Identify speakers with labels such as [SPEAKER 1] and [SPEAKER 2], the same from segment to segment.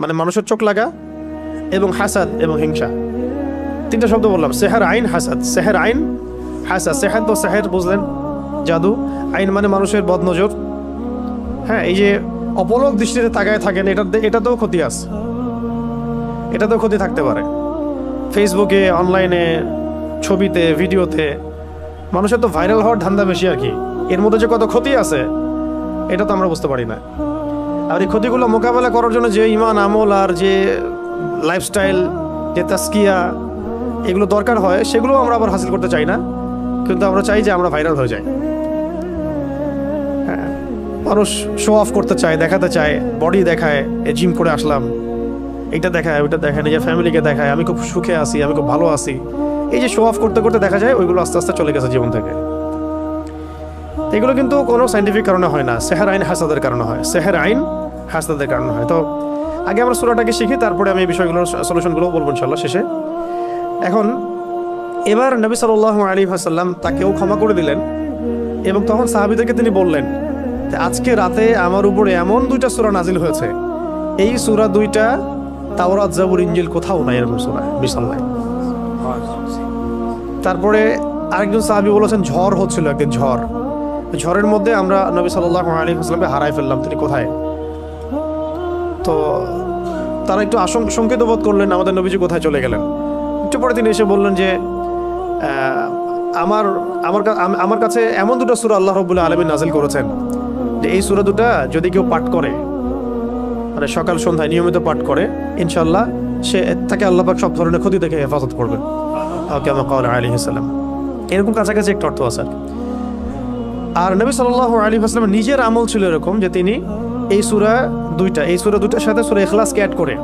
[SPEAKER 1] মানে মানুষের চোখ লাগা এবং হাসাদ এবং হিংসা। তিনটা শব্দ বললাম, সেহার আইন, হাসাদ। সেহের আইন, হাসাদ। সেহের তো সেহের, বুঝলেন? জাদু। আইন মানে মানুষের বদনজর। হ্যাঁ এই যে অপলক দৃষ্টিতে তাকায় থাকেন, এটা এটাতেও ক্ষতি আছে। এটাতেও ক্ষতি থাকতে পারে। ফেসবুকে, অনলাইনে, ছবিতে, ভিডিওতে, মানুষের তো ভাইরাল হওয়ার ধান্দা বেশি আর কি। এর মধ্যে যে কত ক্ষতি আছে, এটা তো আমরা বুঝতে পারি না। আর এই ক্ষতিগুলো মোকাবেলা করার জন্য যে ইমান, আমল আর যে লাইফস্টাইল যে তাস্কিয়া এগুলো দরকার হয়, সেগুলো আমরা আবার হাসিল করতে চাই না। কিন্তু আমরা চাই যে আমরা ভাইরাল হয়ে যাই। হ্যাঁ মানুষ শো অফ করতে চায়, দেখাতে চায় বডি দেখায় এ জিম করে আসলাম এটা দেখায়, ওইটা দেখায়, নিজের ফ্যামিলিকে দেখায়, আমি খুব সুখে আছি, আমি খুব ভালো আছি। এই যে শো অফ করতে করতে দেখা যায়, ওইগুলো আস্তে আস্তে চলে গেছে জীবন থেকে। এগুলো কিন্তু কোনো সাইন্টিফিক কারণে হয় না। সেহের আইন হাসাদের কারণে হয়। সেহের আইন হাসাদের কারণে হয়। তো আগে আমরা সুরাটাকে শিখি, তারপরে আমি এই বিষয়গুলোর সলিউশনগুলো বলব ইনশাল্লাহ শেষে। এখন, এবার নবী সাল্লাহ আলী হাসাল্লাম তাকেও ক্ষমা করে দিলেন এবং তখন সাহাবিদেরকে তিনি বললেন আজকে রাতে আমার উপরে এমন দুইটা সূরা নাজিল হয়েছে। এই সূরা দুইটা তাওরাত, জাবুর ইঞ্জিল কোথাও নাই এরকম সূরা, বিশাল তারপরে আরেকজন সাহাবি বলেছেন, ঝড় হচ্ছিল একদিন, ঝড়। ঝড়ের মধ্যে আমরা নবী সাল্লাহ আলী হাসলামকে হারাই ফেললাম। তিনি কোথায়? তো তারা একটু আশঙ্ক শঙ্কিত বোধ করলেন, আমাদের নবীজি কোথায় চলে গেলেন? একটু পরে তিনি এসে বললেন যে আমার আমার আমার কাছে এমন দুটো সুরা আল্লাহ রবুল্লাহ আলমী নাজিল করেছেন যে, এই সুরা দুটা যদি কেউ পাঠ করে মানে সকাল, সন্ধ্যায় নিয়মিত পাঠ করে ইনশাল্লাহ সে তাকে আল্লাহ পাক সব ধরনের ক্ষতি থেকে হেফাজত করবেন কাল আলী হাসালাম এরকম কাছাকাছি একটা অর্থ আছে আর। আর নবী সাল্লাহ আলী হাসলামের নিজের আমল ছিল এরকম যে তিনি এই সুরা দুইটা, এই সুরা দুইটার সাথে সুরা এখলাসকে অ্যাড করে।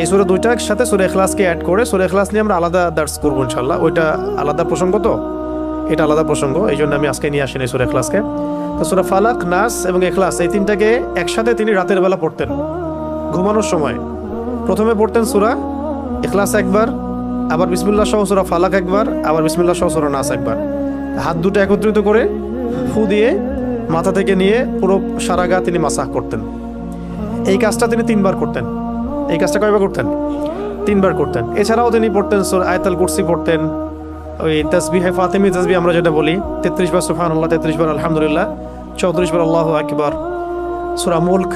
[SPEAKER 1] এই সুরা দুইটার সাথে সুরা এখলাসকে অ্যাড করে, সুরা এখলাস নিয়ে আমরা আলাদা দার্স করব ইনশাল্লাহ ওইটা আলাদা প্রসঙ্গ তো? এটা আলাদা প্রসঙ্গ এই জন্য আমি আজকে নিয়ে আসিনি সুরা এখলাসকে তো সুরা ফালাক, নাস এবং এখলাস এই তিনটাকে একসাথে তিনি রাতের বেলা পড়তেন, ঘুমানোর সময়। প্রথমে পড়তেন সুরা এখলাস একবার, আবার বিসমিল্লাহ সহ সুরা ফালাক একবার, আবার বিসমিল্লাহ সহ সুরা নাস একবার। হাত দুটো একত্রিত করে ফু দিয়ে মাথা থেকে নিয়ে পুরো সারা গা তিনি মাসাহ করতেন। এই কাজটা তিনি তিনবার করতেন। এই কাজটা কয়বার করতেন? তিনবার করতেন। এছাড়াও তিনি পড়তেন সুর আয়তাল কুরসি পড়তেন, ওই তসবিহে ফাতেমি তসবি আমরা যেটা বলি, তেত্রিশ বার সুফান আল্লাহ তেত্রিশ বার আলহামদুলিল্লাহ, চৌত্রিশ বার আল্লাহ আকবার। সুরা মুল্ক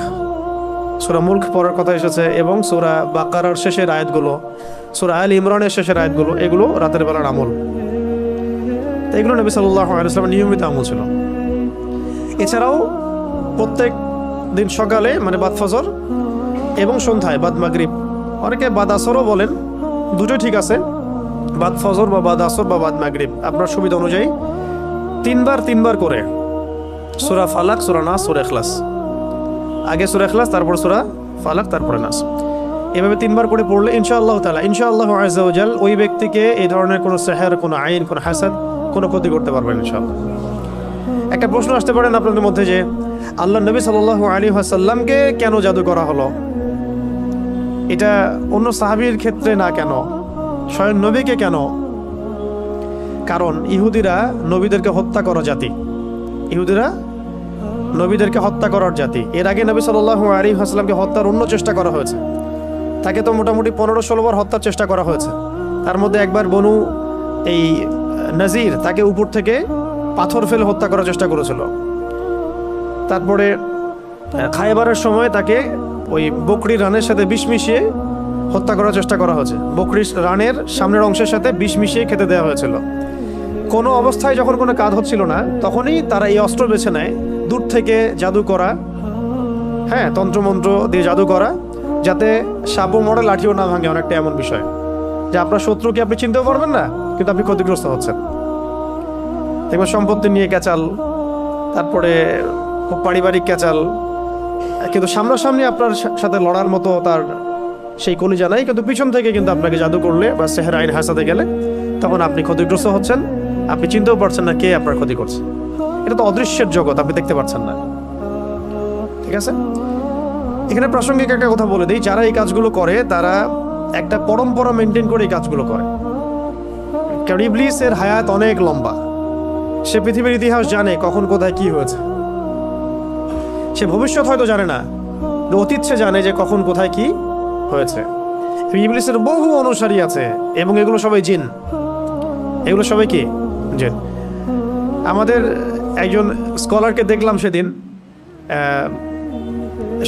[SPEAKER 1] সুরা মুল্ক পড়ার কথা এসেছে এবং সুরা বাকারার শেষের আয়াতগুলো, সুরা আল ইমরানের শেষের আয়াতগুলো, এগুলো রাতের বেলার আমল। তো এগুলো নবী সাল্লাহ নিয়মিত আমল ছিল। এছাড়াও প্রত্যেক দিন সকালে মানে বাদ ফজর এবং সন্ধ্যায়, বাদ মাগরিব, অনেকে বাদ আসরও বলেন দুটোই ঠিক আছে, বাদ ফজর বা বাদ আসর বা বাদ মাগরিব, আপনার সুবিধা অনুযায়ী তিনবার তিনবার করে, সুরা ফালাক, সুরা নাস, সুরা এখলাস আগে সুরা এখলাস তারপর সুরা ফালাক, তারপরে নাস। এভাবে তিনবার করে পড়লে ইনশাআল্লাহ তালা ইনশাআল্লাহ আজাল ওই ব্যক্তিকে এই ধরনের কোনো সেহের, কোনো আইন, কোনো হাসাদ কোনো ক্ষতি করতে পারবেন ইনশাআল্লাহ। একটা প্রশ্ন আসতে পারেন আপনাদের মধ্যে যে, আল্লাহ নবী সাল্লাহ আলী আসাল্লামকে কেন জাদু করা হলো? এটা অন্য সাহাবীর ক্ষেত্রে না কেন? স্বয়ং নবীকে কেন? কারণ ইহুদিরা নবীদেরকে হত্যা করা জাতি। ইহুদিরা নবীদেরকে হত্যা করার জাতি। এর আগে নবী সাল্লাহ আলী আসলামকে হত্যার অন্য চেষ্টা করা হয়েছে। তাকে তো মোটামুটি পনেরো ষোলো বার হত্যার চেষ্টা করা হয়েছে। তার মধ্যে একবার বনু এই নজির তাকে উপর থেকে পাথর ফেলে হত্যা করার চেষ্টা করেছিল। তারপরে খাইবারের সময় তাকে ওই বকরি রানের সাথে বিষ মিশিয়ে হত্যা করার চেষ্টা করা হয়েছে। বকরি রানের সামনের অংশের সাথে বিষ মিশিয়ে খেতে দেওয়া হয়েছিল। কোনো অবস্থায় যখন কোনো কাজ হচ্ছিল না, তখনই তারা এই অস্ত্র বেছে নেয়। দূর থেকে জাদু করা হ্যাঁ তন্ত্রমন্ত্র দিয়ে জাদু করা, যাতে সাপও মরে, লাঠিও না ভাঙে, অনেকটা এমন বিষয়। যে আপনার শত্রুকে আপনি চিনতেও পারবেন না। কিন্তু আপনি ক্ষতিগ্রস্ত হচ্ছেন। দেখবেন সম্পত্তি নিয়ে ক্যাচাল, তারপরে খুব পারিবারিক ক্যাচাল। কিন্তু সামনাসামনি আপনার সাথে লড়ার মতো তার সেই কলিজা নাই, কিন্তু পিছন থেকে কিন্তু আপনাকে জাদু করলে বা সেহের আইন হাসাতে গেলে তখন আপনি ক্ষতিগ্রস্ত হচ্ছেন। আপনি চিনতেও পারছেন না কে আপনার ক্ষতি করছে। এটা তো অদৃশ্যের জগৎ, আপনি দেখতে পাচ্ছেন না। ঠিক আছে? এখানে প্রাসঙ্গিক একটা কথা বলে দিই, যারা এই কাজগুলো করে, তারা একটা পরম্পরা মেনটেন করে এই কাজগুলো করে। কারণ ইবলিসের হায়াত অনেক লম্বা। সে পৃথিবীর ইতিহাস জানে কখন কোথায় কি হয়েছে। সে ভবিষ্যৎ হয়তো জানে না অতীত সে জানে যে কখন কোথায় কি হয়েছে। ইবলিসের বহু অনুসারী আছে, এবং এগুলো সবাই জিন। এগুলো সবাই কি? জিন। আমাদের একজন স্কলারকে দেখলাম সেদিন।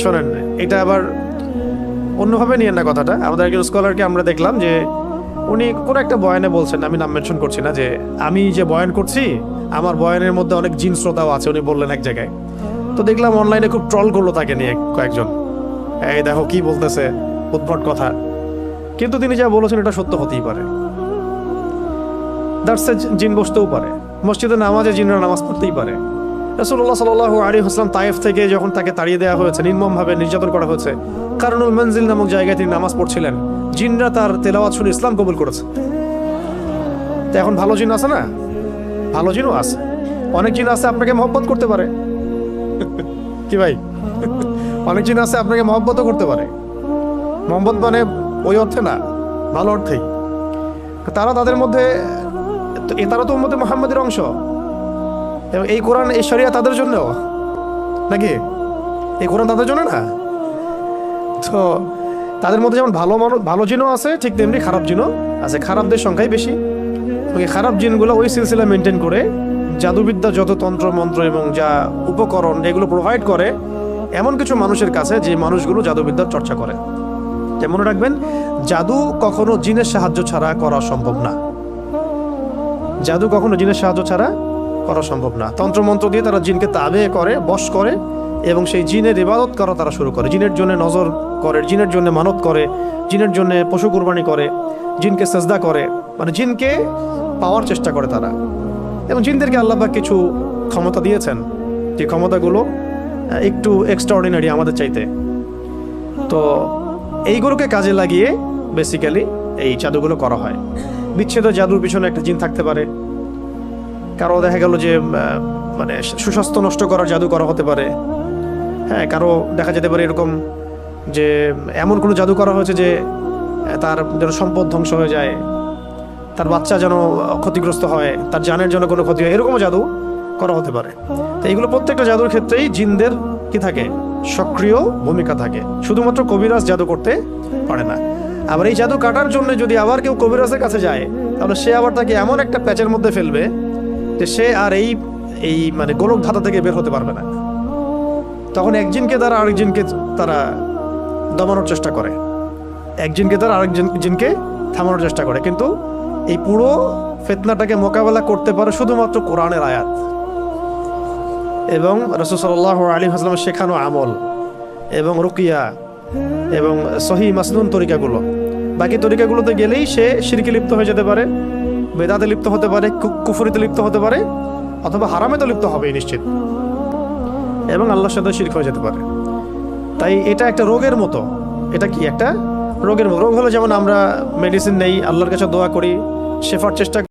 [SPEAKER 1] শোনেন, এটা আবার অন্যভাবে নিয়েন না কথাটা। আমাদের একজন স্কলারকে আমরা দেখলাম যে উনি কোনো একটা বয়ানে বলছেন, আমি নাম মেনশন করছি না, যে আমি যে বয়ান করছি, আমার বয়ানের মধ্যে অনেক জিন শ্রোতাও আছে, উনি বললেন এক জায়গায়। তো দেখলাম অনলাইনে খুব ট্রল করল তাকে নিয়ে কয়েকজন। এই দেখো কি বলতেছে, উদ্ভট কথা। কিন্তু তিনি যা বলেছেন, এটা সত্য হতেই পারে। দার্সে জিন বসতেও পারে। মসজিদে নামাজে জিনরা নামাজ পড়তেই পারে। রসুল্লাহ সাল আলী হাসলাম তায়েফ থেকে যখন তাকে তাড়িয়ে দেওয়া হয়েছে, নির্মমভাবে নির্যাতন করা হয়েছে, কারণুল মঞ্জিল নামক জায়গায় তিনি নামাজ পড়ছিলেন। জিনরা তার তেলাওয়াত শুনে ইসলাম কবুল করেছে। তো এখন ভালো জিন আছে না? ভালো জিনও আছে। অনেক জিন আছে আপনাকে মহব্বত করতে পারে। কি ভাই? অনেক জিন আছে আপনাকে মহব্বতও করতে পারে। মোহাম্মদ মানে ওই অর্থে না, ভালো অর্থেই। তারা তাদের মধ্যে তারা তো মধ্যে মোহাম্মদের অংশ। এবং এই কোরআন, এই শরিয়া তাদের জন্য নাকি? এই কোরআন তাদের জন্য না? তো তাদের মধ্যে যেমন ভালো মানুষ ভালো জিনও আছে, ঠিক তেমনি খারাপ জিনও আছে। খারাপদের সংখ্যাই বেশি। এই খারাপ জিনগুলো ওই সিলসিলা মেনটেন করে, জাদুবিদ্যা যত তন্ত্র, মন্ত্র এবং যা উপকরণ এগুলো প্রোভাইড করে, এমন কিছু মানুষের কাছে যে মানুষগুলো জাদুবিদ্যার চর্চা করে। যে মনে রাখবেন, জাদু কখনো জিনের সাহায্য ছাড়া করা সম্ভব না। জাদু কখনো জিনের সাহায্য ছাড়া করা সম্ভব না। তন্ত্রমন্ত্র দিয়ে তারা জিনকে তাবে করে, বশ করে, এবং সেই জিনের ইবাদত করা তারা শুরু করে। জিনের জন্য নজর করে, জিনের জন্য মানত করে, জিনের জন্য পশু কুরবানি করে, জিনকে সেজদা করে। মানে জিনকে পাওয়ার চেষ্টা করে তারা। এবং জিনদেরকে আল্লাহবাক কিছু ক্ষমতা দিয়েছেন। যে ক্ষমতাগুলো একটু এক্সট্রাঅর্ডিনারি আমাদের চাইতে। তো এইগুলোকে কাজে লাগিয়ে বেসিক্যালি এই জাদুগুলো করা হয়। বিচ্ছেদ জাদুর পিছনে একটা জিন থাকতে পারে। কারও দেখা গেল যে মানে সুস্বাস্থ্য নষ্ট করার জাদু করা হতে পারে। হ্যাঁ কারও দেখা যেতে পারে এরকম যে, এমন কোনো জাদু করা হয়েছে যে তার যেন সম্পদ ধ্বংস হয়ে যায়, তার বাচ্চা যেন ক্ষতিগ্রস্ত হয়, তার জানের জন্য কোনো ক্ষতি হয়, এরকমও জাদু করা হতে পারে। তো এইগুলো প্রত্যেকটা জাদুর ক্ষেত্রেই জিনদের কি থাকে? সক্রিয় ভূমিকা থাকে। শুধুমাত্র কবিরাজ জাদু করতে পারে না। আবার এই জাদু কাটার জন্য যদি আবার কেউ কবিরাজের কাছে যায়, তাহলে সে আবার তাকে এমন একটা প্যাচের মধ্যে ফেলবে যে সে আর এই এই মানে গোলক ধাতা থেকে বের হতে পারবে না। তখন একজনকে তারা আরেকজনকে তারা দমানোর চেষ্টা করে। একজনকে তারা আরেকজন জিনকে থামানোর চেষ্টা করে। কিন্তু এই পুরো ফেতনাটাকে মোকাবেলা করতে পারে শুধুমাত্র কোরআনের আয়াত। এবং রসুল সাল্লাহ আলী হাসলামের শেখানো আমল এবং রুকিয়া এবং সহি মাসনুন তরিকাগুলো। বাকি তরিকাগুলোতে গেলেই সে শিরকে লিপ্ত হয়ে যেতে পারে। বেদাতে লিপ্ত হতে পারে কুফুরিতে লিপ্ত হতে পারে, অথবা হারামে তো লিপ্ত হবেই নিশ্চিত। এবং আল্লাহর সাথে শির্ক হয়ে যেতে পারে। তাই এটা একটা রোগের মতো। এটা কি? একটা রোগের মতো। রোগ হলো যেমন আমরা মেডিসিন নেই, আল্লাহর কাছে দোয়া করি, শেফার চেষ্টা